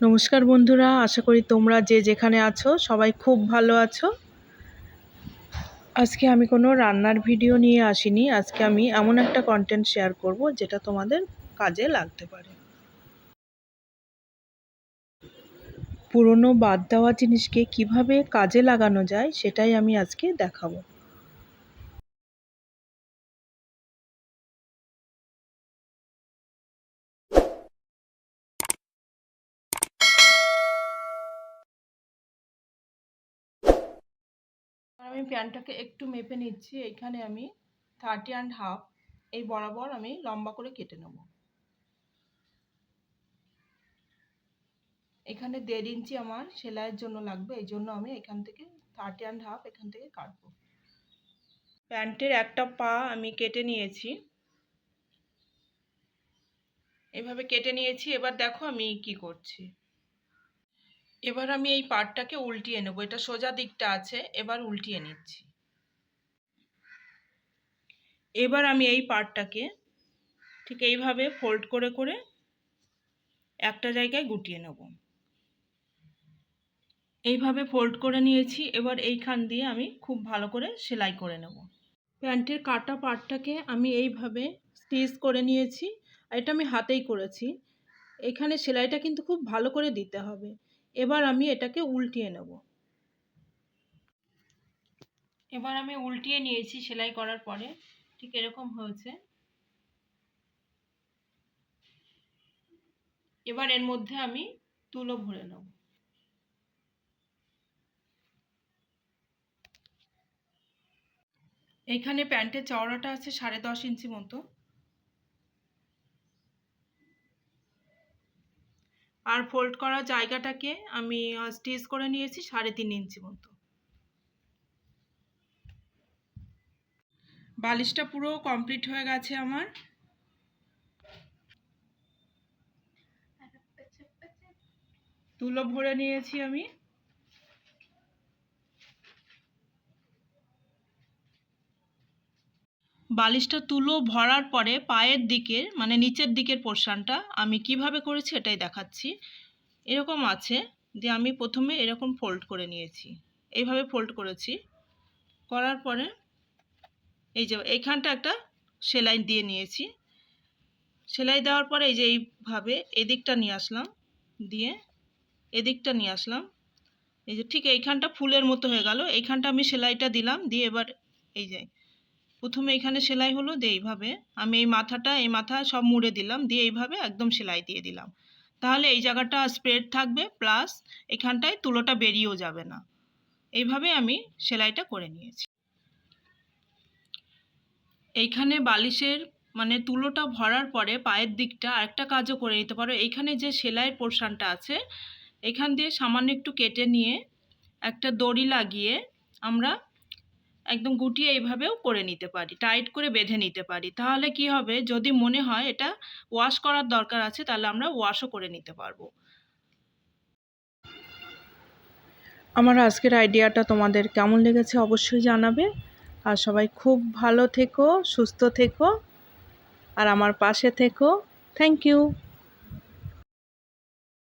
নমস্কার বন্ধুরা, আশা করি তোমরা যে যেখানে আছো সবাই খুব ভালো আছো। আজকে আমি কোনো রান্নার ভিডিও নিয়ে আসিনি, আজকে আমি এমন একটা কন্টেন্ট শেয়ার করব যেটা তোমাদের কাজে লাগতে পারে। পুরনো বাদ দেওয়া জিনিসকে কীভাবে কাজে লাগানো যায় সেটাই আমি আজকে দেখাবো। আমি প্যানটাকে একটু মেপে নিচ্ছি। এখানে আমি থার্টি অ্যান্ড হাফ এই বরাবর আমি লম্বা করে কেটে নেব। এখানে দেড় ইঞ্চি আমার সেলাইয়ের জন্য লাগবে, এই জন্য আমি এখান থেকে থার্টি অ্যান্ড হাফ এখান থেকে কাটবো। প্যান্টের একটা পা আমি কেটে নিয়েছি। এভাবে কেটে নিয়েছি, এবার দেখো আমি কি করছি। এবার আমি এই পাটটাকে উল্টিয়ে নেব। এটা সোজা দিকটা আছে, এবার উল্টিয়ে নিচ্ছি। এবার আমি এই পাটটাকে ঠিক এইভাবে ফোল্ড করে করে একটা জায়গায় গুটিয়ে নেব। এইভাবে ফোল্ড করে নিয়েছি, এবার এইখান দিয়ে আমি খুব ভালো করে সেলাই করে নেব। প্যান্টের কাটা পাটটাকে আমি এইভাবে স্টিচ করে নিয়েছি এটা আমি হাতেই করেছি। এখানে সেলাইটা কিন্তু খুব ভালো করে দিতে হবে। এবার আমি এটাকে উল্টিয়ে নেব। এবার আমি উল্টিয়ে নিয়েছি সেলাই করার পরে। ঠিক এরকম হয়েছে। এবার এর মধ্যে আমি তুলো ভরে নেব। এইখানে প্যান্টের চওড়াটা আছে সাড়ে দশ ইঞ্চি মতো। আর ফোল্ড করা জায়গাটাকে আমি স্টিচ করে নিয়েছি সাড়ে তিন ইঞ্চি মতো। বালিশটা পুরো কমপ্লিট হয়ে গেছে আমার। তুলো ভরে নিয়েছি আমি। বালিশটা তুলো ভরার পরে পায়ের দিকের মানে নিচের দিকের পোর্শানটা আমি কীভাবে করেছি এটাই দেখাচ্ছি। এরকম আছে যে আমি প্রথমে এরকম ফোল্ড করে নিয়েছি। এইভাবে ফোল্ড করেছি। করার পরে এই যে এইখানটা একটা সেলাই দিয়ে নিয়েছি। সেলাই দেওয়ার পরে এই যে এইভাবে এদিকটা নিয়ে আসলাম, দিয়ে এদিকটা নিয়ে আসলাম। এই যে ঠিক এইখানটা ফুলের মতো হয়ে গেল। এইখানটা আমি সেলাইটা দিলাম, দিয়ে এবার এই যে প্রথমে এখানে সেলাই হলো, দিয়ে এইভাবে আমি এই মাথাটা, এই মাথা সব মুড়ে দিলাম, দিয়ে এইভাবে একদম সেলাই দিয়ে দিলাম। তাহলে এই জায়গাটা স্প্রেড থাকবে প্লাস এখানটায় তুলোটা বেরিয়েও যাবে না। এইভাবে আমি সেলাইটা করে নিয়েছি। এইখানে বালিশের মানে তুলোটা ভরার পরে পায়ের দিকটা আরেকটা কাজও করে নিতে পারো। এইখানে যে সেলাইয়ের পোর্শানটা আছে, এখান দিয়ে সামান্য একটু কেটে নিয়ে একটা দড়ি লাগিয়ে আমরা একদম গুটিয়ে এইভাবেও করে নিতে পারি টাইট করে বেঁধে নিতে পারি। তাহলে কি হবে? যদি মনে হয় এটা ওয়াশ করার দরকার আছে, তাহলে আমরা ওয়াশও করে নিতে পারব। আমার আজকের আইডিয়াটা তোমাদের কেমন লেগেছে অবশ্যই জানাবে। আর সবাই খুব ভালো থেকো, সুস্থ থেকো, আর আমার পাশে থেকো। Thank you